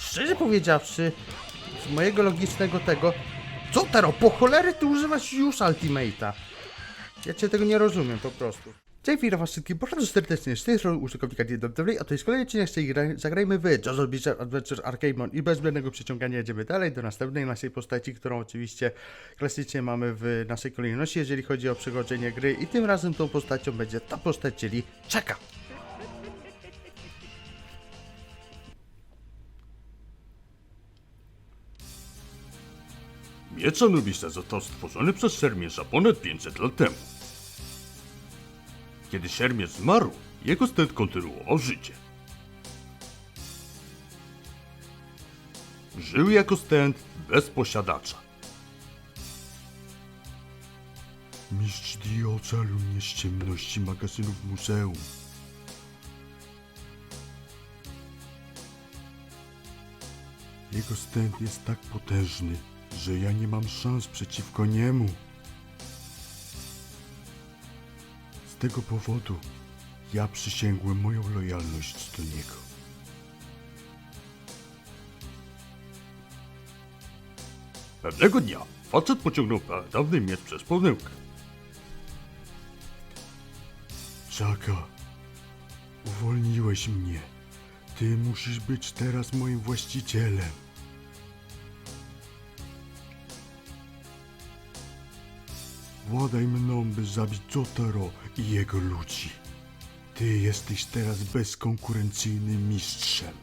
szczerze powiedziawszy, z mojego logicznego tego, co teraz, po cholery ty używasz już Ultimate'a? Ja cię tego nie rozumiem po prostu. Cześć, witam was wszystkich bardzo serdecznie, z tej strony użytkownika Dobry, a to jest kolejny odcinek gry. Zagrajmy w JoJo's Bizarre Adventure Arcade i bez zbędnego przyciągania jedziemy dalej do następnej naszej postaci, którą oczywiście klasycznie mamy w naszej kolejności, jeżeli chodzi o przechodzenie gry i tym razem tą postacią będzie ta postać, czyli Czeka. Miecz Anubisa został stworzony przez szermierza ponad 500 lat temu. Kiedy szermierz zmarł, jego stent kontynuował życie. Żył jako stent bez posiadacza. Mistrz Dio ocalił mnie z ciemności magazynów muzeum. Jego stent jest tak potężny, że ja nie mam szans przeciwko niemu. Z tego powodu ja przysięgłem moją lojalność do niego. Pewnego dnia facet pociągnął dawny miecz przez pomyłkę. Czaka, uwolniłeś mnie. Ty musisz być teraz moim właścicielem. Władaj mną, by zabić Jotaro i jego ludzi. Ty jesteś teraz bezkonkurencyjnym mistrzem.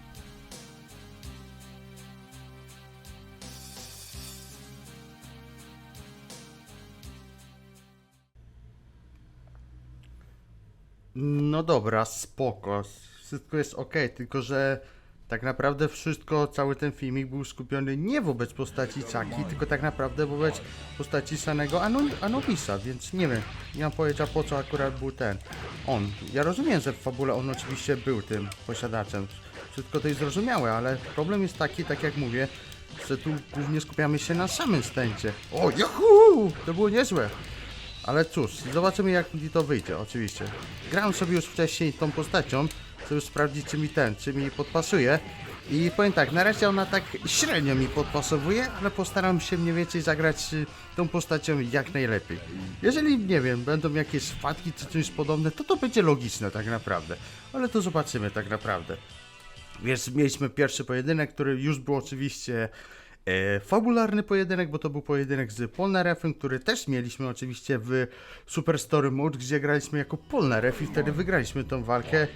No dobra, spoko. Wszystko jest ok, tylko że tak naprawdę wszystko, cały ten filmik był skupiony nie wobec postaci Chucky, tylko tak naprawdę wobec postaci samego Anu- Anubisa, więc nie wiem, nie mam pojęcia po co akurat był ten. On. Ja rozumiem, że w fabule on oczywiście był tym posiadaczem. Wszystko to jest zrozumiałe, ale problem jest taki, tak jak mówię, że tu głównie skupiamy się na samym stęcie. O, juhu! To było niezłe. Ale cóż, zobaczymy jak mi to wyjdzie, oczywiście. Grałem sobie już wcześniej tą postacią, żeby sprawdzić czy mi ten, czy mi podpasuje. I powiem tak, na razie ona tak średnio mi podpasowuje, ale postaram się mniej więcej zagrać y, tą postacią jak najlepiej. Jeżeli, nie wiem, będą jakieś wpadki czy coś podobne, to to będzie logiczne tak naprawdę. Ale to zobaczymy tak naprawdę. Więc mieliśmy pierwszy pojedynek, który już był oczywiście e, fabularny pojedynek, bo to był pojedynek z Polnarefem, który też mieliśmy oczywiście w Superstory Mode, gdzie graliśmy jako Polnareff i wtedy wygraliśmy tą walkę.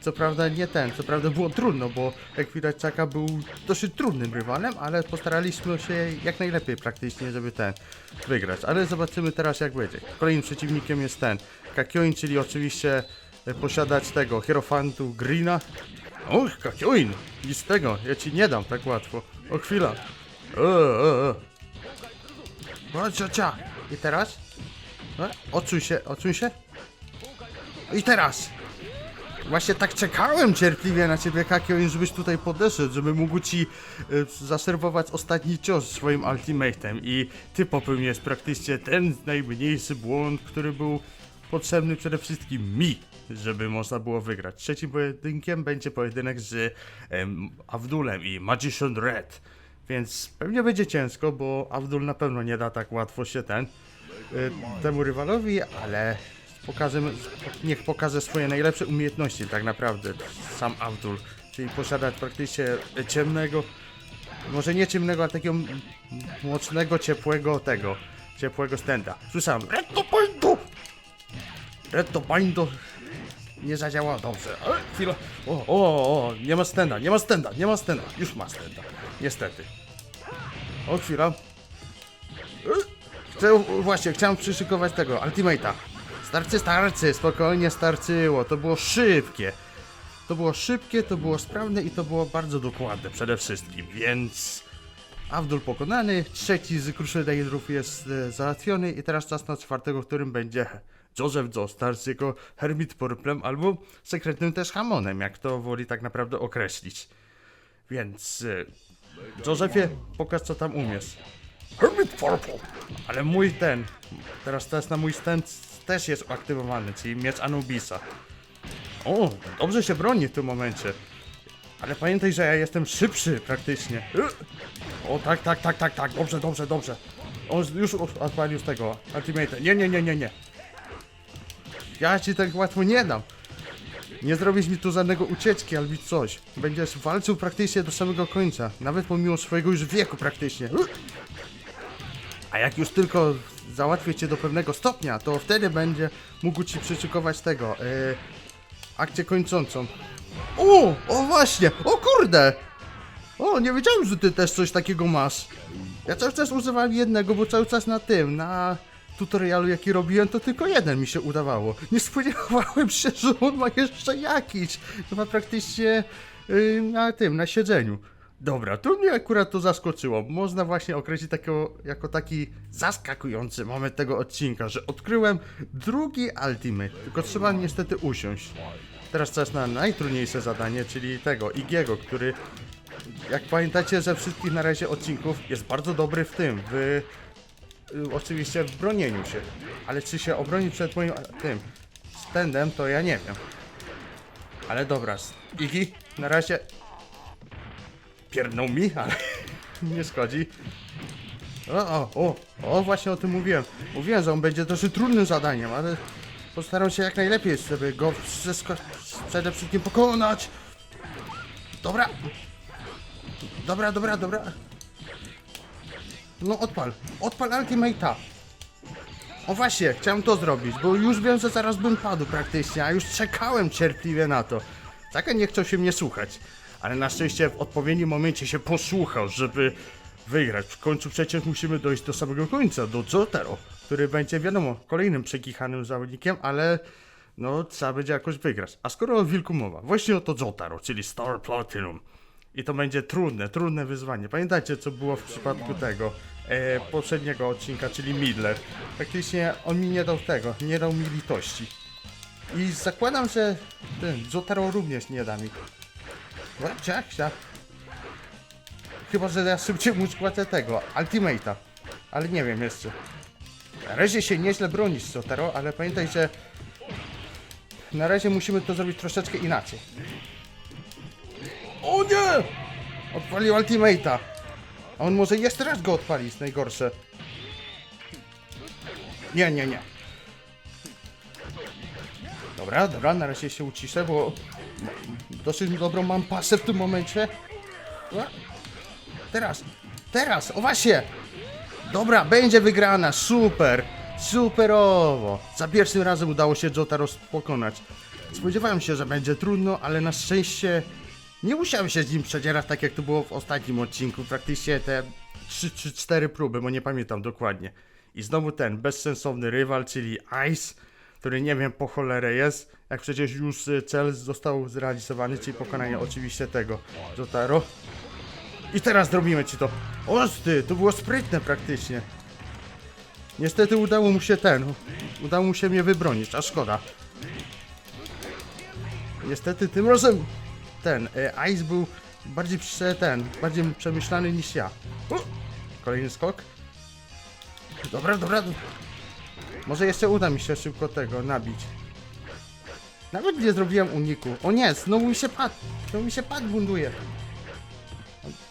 Co prawda nie ten, co prawda było trudno, bo jak widać Czaka był dosyć trudnym rywalem, ale postaraliśmy się jak najlepiej praktycznie, żeby ten wygrać. Ale zobaczymy teraz jak będzie. Kolejnym przeciwnikiem jest ten Kakioin, czyli oczywiście e, posiadacz tego Hierofantu Greena. Och, Kakioin! Nic tego, ja ci nie dam tak łatwo. O chwila. E, e, e. O, cia. I teraz? Odsuń się, odsuń się. I teraz! Właśnie tak czekałem cierpliwie na ciebie, Kakioin, żebyś tutaj podeszedł, żeby mógł ci e, zaserwować ostatni cios swoim ultimatem i ty popełniłeś praktycznie ten najmniejszy błąd, który był potrzebny przede wszystkim mi, żeby można było wygrać. Trzecim pojedynkiem będzie pojedynek z em, Abdulem i Magician Red, więc pewnie będzie ciężko, bo Abdul na pewno nie da tak łatwo się ten e, temu rywalowi, ale pokażemy, niech pokaże swoje najlepsze umiejętności tak naprawdę sam Abdul, czyli posiadać praktycznie ciemnego, może nie ciemnego, ale takiego mocnego, ciepłego tego, ciepłego stenda. Słyszałem, Red to Bindo! Red to Bindo nie zadziałało dobrze, ale chwila, o, o, o, nie ma stenda, nie ma stenda, nie ma stenda, już ma stenda, niestety. O, chwila. Chcę, właśnie, chciałem przyszykować tego, Ultimate'a. Starcy, starcy, spokojnie starczyło, to było szybkie. To było szybkie, to było sprawne i to było bardzo dokładne przede wszystkim, więc... Abdul pokonany, trzeci z Crusaderów jest e, załatwiony i teraz czas na czwartego, którym będzie Joseph Joestar jako Hermit Purplem albo sekretnym też Hamonem, jak to woli tak naprawdę określić. Więc... E, Josephie, pokaż co tam umiesz. Hermit Purple! Ale mój ten, teraz test na mój stand też jest aktywowany, czyli miecz Anubisa. O, dobrze się broni w tym momencie. Ale pamiętaj, że ja jestem szybszy praktycznie. O tak, tak, tak, tak, tak, dobrze, dobrze, dobrze. On już odpalił z tego Ultimate. Nie, nie, nie, nie, nie. Ja ci tak łatwo nie dam. Nie zrobisz mi tu żadnego ucieczki albo coś. Będziesz walczył praktycznie do samego końca. Nawet pomimo swojego już wieku praktycznie. A jak już tylko załatwię cię do pewnego stopnia, to wtedy będzie mógł ci przyszykować tego. Yy, akcję kończącą. O! O właśnie! O kurde! O, nie wiedziałem, że ty też coś takiego masz. Ja cały czas używałem jednego, bo cały czas na tym, na tutorialu jaki robiłem, to tylko jeden mi się udawało. Nie spodziewałem się, że on ma jeszcze jakiś. Ma praktycznie yy, na tym, na siedzeniu. Dobra, tu mnie akurat to zaskoczyło. Można właśnie określić takiego, jako taki zaskakujący moment tego odcinka, że odkryłem drugi Ultimate, tylko trzeba niestety usiąść. Teraz czas na najtrudniejsze zadanie, czyli tego, Igiego, który jak pamiętacie ze wszystkich na razie odcinków jest bardzo dobry w tym, w y, oczywiście w bronieniu się. Ale czy się obroni przed moim tym stędem, to ja nie wiem. Ale dobra, Igi, na razie pierdnął mi, ale nie szkodzi. O, o, o, o, właśnie o tym mówiłem. Mówiłem, że on będzie dosyć trudnym zadaniem, ale postaram się jak najlepiej, żeby go przede wszystkim pokonać. Dobra, Dobra, dobra, dobra. No odpal. Odpal Ultimate'a. O właśnie, chciałem to zrobić, bo już wiem, że zaraz bym padł praktycznie, a już czekałem cierpliwie na to. Taka nie chciał się mnie słuchać. Ale na szczęście w odpowiednim momencie się posłuchał, żeby wygrać. W końcu przecież musimy dojść do samego końca, do Jotaro, który będzie, wiadomo, kolejnym przekichanym zawodnikiem, ale no trzeba będzie jakoś wygrać. A skoro o wilku mowa, właśnie o to Jotaro, czyli Star Platinum. I to będzie trudne, trudne wyzwanie. Pamiętajcie, co było w przypadku tego e, poprzedniego odcinka, czyli Midler. Praktycznie on mi nie dał tego, nie dał mi litości. I zakładam, że ten Jotaro również nie da mi. Ciach, ciach. Chyba, że ja szybciej mu składę tego, Ultimate'a. Ale nie wiem jeszcze. Na razie się nieźle bronisz, Jotaro, ale pamiętaj, że na razie musimy to zrobić troszeczkę inaczej. O nie! Odpalił Ultimate'a. A on może jeszcze raz go odpalić, najgorsze. Nie, nie, nie. Dobra, dobra, na razie się uciszę, bo dosyć dobrą mam pasę w tym momencie. Teraz, teraz, o właśnie! Dobra, będzie wygrana, super! Superowo! Za pierwszym razem udało się Jotaro pokonać. Spodziewałem się, że będzie trudno, ale na szczęście nie musiałem się z nim przedzierać tak jak to było w ostatnim odcinku. Praktycznie te 3 czy 4 próby, bo nie pamiętam dokładnie. I znowu ten bezsensowny rywal, czyli Ice, który nie wiem po cholerę jest, jak przecież już y, cel został zrealizowany, czyli pokonanie oczywiście tego Jotaro. I teraz zrobimy ci to. Osty, to było sprytne praktycznie. Niestety udało mu się ten, udało mu się mnie wybronić, a szkoda. Niestety tym razem ten e, Ice był bardziej prze, ten, bardziej przemyślany niż ja. U! Kolejny skok. Dobra, dobra. Może jeszcze uda mi się szybko tego nabić. Nawet nie zrobiłem uniku. O nie, znowu mi się pad. Znowu mi się pad buntuje.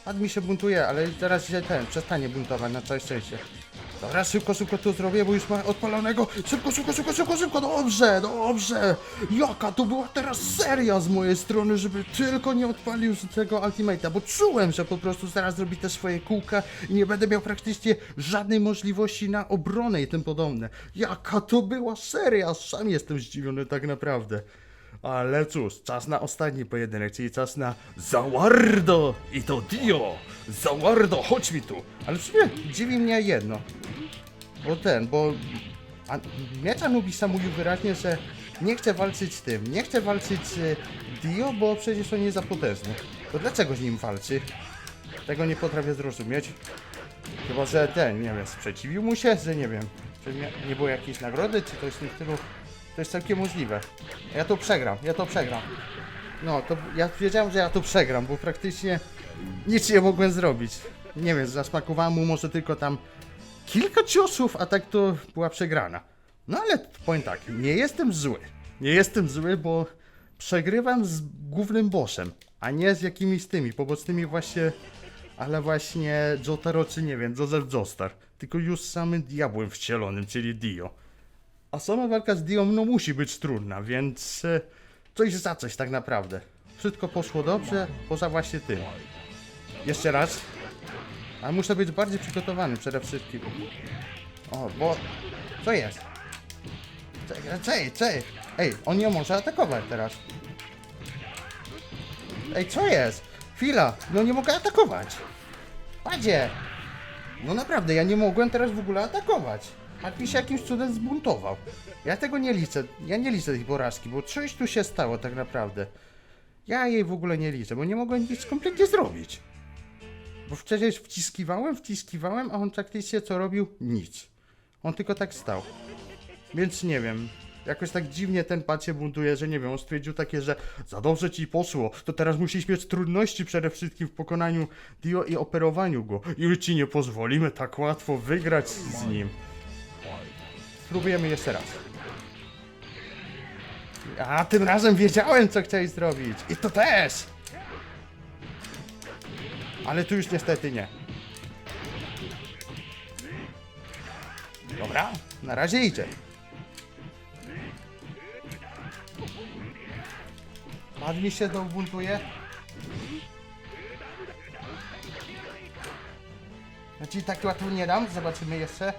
Pad mi się buntuje, ale teraz się ten przestanie buntować na całe szczęście. Dobra, szybko, szybko to zrobię, bo już ma odpalonego. Szybko, szybko, szybko, szybko, szybko, dobrze, dobrze. Jaka to była teraz seria z mojej strony, żeby tylko nie odpalił tego Ultimate'a, bo czułem, że po prostu zaraz zrobi te swoje kółka i nie będę miał praktycznie żadnej możliwości na obronę i tym podobne. Jaka to była seria, sam jestem zdziwiony tak naprawdę. Ale cóż, czas na ostatni pojedynek, czyli czas na Zawardo i to Dio! Zawardo, chodź mi tu! Ale w sumie dziwi mnie jedno. Bo ten, bo... A, Miecza Nubisa mówił wyraźnie, że nie chce walczyć z tym, nie chce walczyć z Dio, bo przecież on jest za potężny. To dlaczego z nim walczy? Tego nie potrafię zrozumieć. Chyba, że ten, nie wiem, sprzeciwił mu się, że nie wiem, czy nie, nie było jakiejś nagrody, czy coś w tym stylu. To jest całkiem możliwe. Ja to przegram, ja to przegram. No, to ja wiedziałem, że ja to przegram, bo praktycznie nic nie mogłem zrobić. Nie wiem, zasmakowałem mu może tylko tam kilka ciosów, a tak to była przegrana. No ale powiem tak, nie jestem zły. Nie jestem zły, bo przegrywam z głównym bossem, a nie z jakimiś tymi pobocznymi właśnie, ale właśnie Jotaro czy nie wiem, Joseph Joestar, tylko już samym diabłem wcielonym, czyli Dio. A sama walka z Dio no musi być trudna, więc e, coś za coś tak naprawdę. Wszystko poszło dobrze, poza właśnie tym. Jeszcze raz. Ale muszę być bardziej przygotowany przede wszystkim. O, bo... Co jest? Czekaj, czekaj, czekaj. Ej, on ją może atakować teraz. Ej, co jest? Chwila, no nie mogę atakować. Padzie! No naprawdę, ja nie mogłem teraz w ogóle atakować. A się jakimś cudem zbuntował. Ja tego nie liczę, ja nie liczę tej porażki, bo coś tu się stało tak naprawdę. Ja jej w ogóle nie liczę, bo nie mogłem nic kompletnie zrobić. Bo przecież wciskiwałem, wciskiwałem, a on praktycznie co robił? Nic. On tylko tak stał. Więc nie wiem. Jakoś tak dziwnie ten pan się buntuje, że nie wiem, on stwierdził takie, że za dobrze ci poszło, to teraz musisz mieć trudności przede wszystkim w pokonaniu Dio i operowaniu go. Już ci nie pozwolimy tak łatwo wygrać z nim. Spróbujemy jeszcze raz. A tym razem wiedziałem, co chciałeś zrobić. I to też! Ale tu już niestety nie. Dobra, na razie idzie. Pan mi się buntuje. Ja ci tak łatwo nie dam, zobaczymy jeszcze.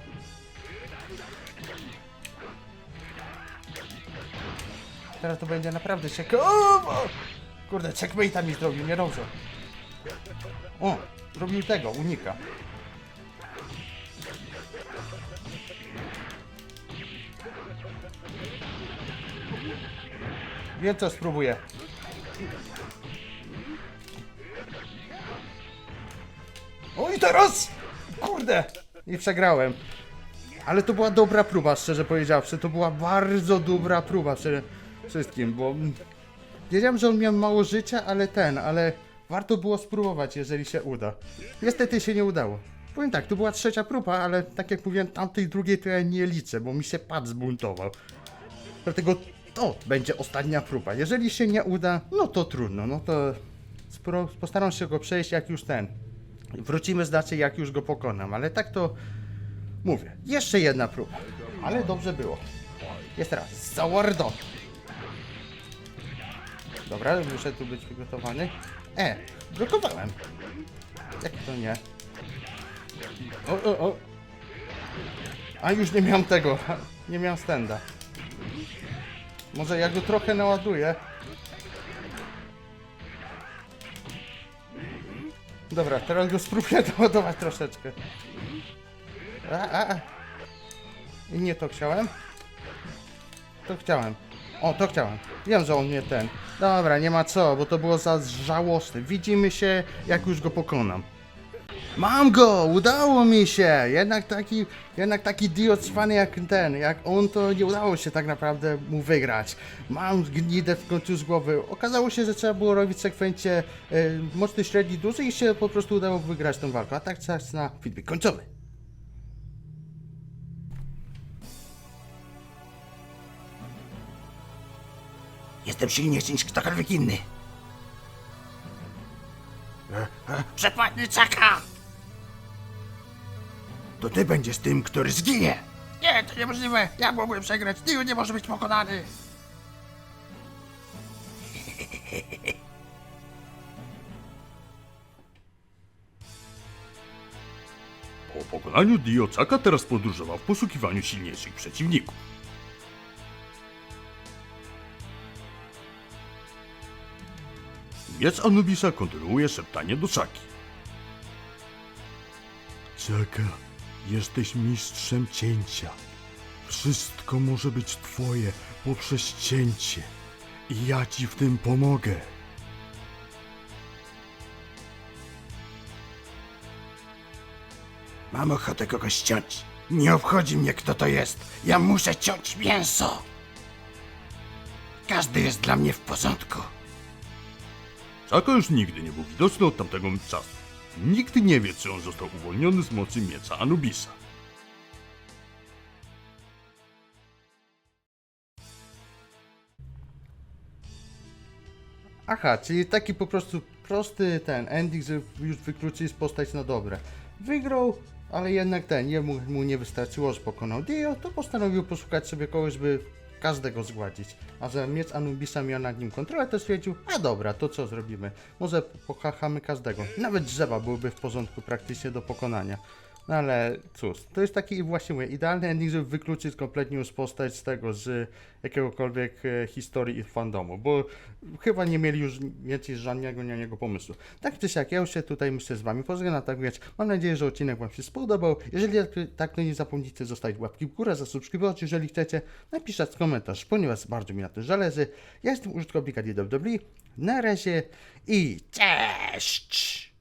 Teraz to będzie naprawdę czek... O! o! Kurde, checkmate'a mi zrobił, niedobrze. O, zrobił tego, unika. Wiem co spróbuję. O i teraz! Kurde! I przegrałem. Ale to była dobra próba, szczerze powiedziawszy. To była bardzo dobra próba przede wszystkim, bo wiedziałem, że on miał mało życia, ale ten, ale warto było spróbować, jeżeli się uda. Niestety się nie udało. Powiem tak, to była trzecia próba, ale tak jak mówiłem, tamtej drugiej to ja nie liczę, bo mi się pad zbuntował. Dlatego to będzie ostatnia próba. Jeżeli się nie uda, no to trudno, no to postaram się go przejść jak już ten. Wrócimy znaczy jak już go pokonam, ale tak to mówię. Jeszcze jedna próba, ale dobrze było. Jest teraz Zawardo. Dobra, muszę tu być przygotowany. E, blokowałem. Jak to nie? O, o, o. A już nie miałem tego, nie miałem stenda. Może ja go trochę naładuję. Dobra, teraz go spróbuję naładować troszeczkę. A, a, a. I nie to chciałem? To chciałem. O, to chciałem. Wiem, że on nie ten. Dobra, nie ma co, bo to było za żałosne. Widzimy się, jak już go pokonam. Mam go! Udało mi się! Jednak taki, jednak taki Dio cwany jak ten, jak on, to nie udało się tak naprawdę mu wygrać. Mam gnidę w końcu z głowy. Okazało się, że trzeba było robić sekwencję e, mocny, średni, duży i się po prostu udało wygrać tą walkę. A tak czas na feedback końcowy. Jestem silniejszy niż ktokolwiek inny. Przepłatny czaka! To ty będziesz tym, który zginie. Nie, to niemożliwe! Ja mogłem przegrać! Dio nie może być pokonany! Po pokonaniu Dio Chaka teraz podróżował w poszukiwaniu silniejszych przeciwników. Miecz Anubisa kontynuuje szeptanie do Chaki. Chaka, jesteś mistrzem cięcia. Wszystko może być twoje poprzez cięcie. I ja ci w tym pomogę. Mam ochotę kogoś ściąć. Nie obchodzi mnie, kto to jest. Ja muszę ciąć mięso! Każdy jest dla mnie w porządku. Chaka już nigdy nie był widoczny od tamtego czasu. Nikt nie wie, czy on został uwolniony z mocy miecza Anubisa. Aha, czyli taki po prostu prosty ten ending, że już wykluczyli postać na dobre. Wygrał, ale jednak ten, jemu mu nie wystarczyło, że pokonał Dio, to postanowił poszukać sobie kogoś, by każdego zgładzić. A że miecz Anubisa miał nad nim kontrolę, to stwierdził, a dobra, to co zrobimy? Może pochachamy każdego. Nawet drzewa byłyby w porządku praktycznie do pokonania. No ale cóż, to jest taki właśnie mówię, idealny ending, żeby wykluczyć kompletnie już postać z tego, z jakiegokolwiek e, historii i fandomu, bo chyba nie mieli już więcej żadnego na niego pomysłu. Tak czy siak, ja już się tutaj myślę z wami pożegnam, tak więc mam nadzieję, że odcinek wam się spodobał. Jeżeli tak, to nie zapomnijcie zostawić łapki w górę, zasubskrybować, jeżeli chcecie, napisać komentarz, ponieważ bardzo mi na tym zależy. Ja jestem użytkownik DWW, na razie i cześć!